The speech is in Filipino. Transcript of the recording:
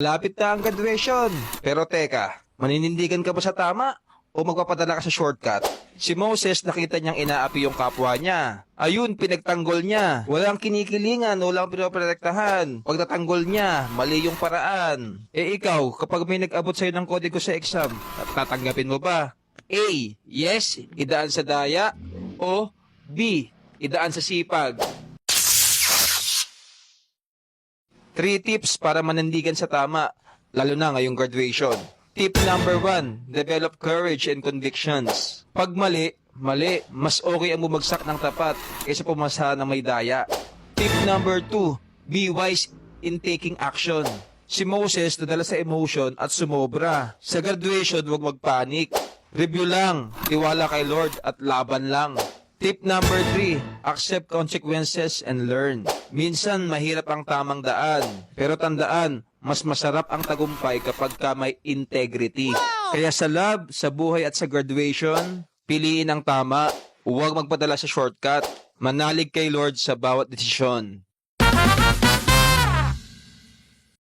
Lapit na ang graduation. Pero teka, maninindigan ka ba sa tama? O magpapadala ka sa shortcut? Si Moses nakita niyang inaapi yung kapwa niya. Ayun, pinagtanggol niya. Walang kinikilingan, walang pinoprotektahan. Pagtatanggol niya, mali yung paraan. Eh ikaw, kapag may nag-abot sa'yo ng kodigo sa exam, tatanggapin mo ba? A. Yes, idaan sa daya. O B. Idaan sa sipag. Three tips para manindigan sa tama, lalo na ngayong graduation. Tip number one, develop courage and convictions. Pag mali, mali, mas okay ang bumagsak ng tapat kaysa pumasa ng may daya. Tip number two, be wise in taking action. Si Moses nadala sa emotion at sumobra. Sa graduation, huwag magpanik. Review lang, tiwala kay Lord at laban lang. Tip number 3, accept consequences and learn. Minsan mahirap ang tamang daan, pero tandaan, mas masarap ang tagumpay kapag ka may integrity. Kaya sa love, sa buhay at sa graduation, piliin ang tama, huwag magpadala sa shortcut. Manalig kay Lord sa bawat desisyon.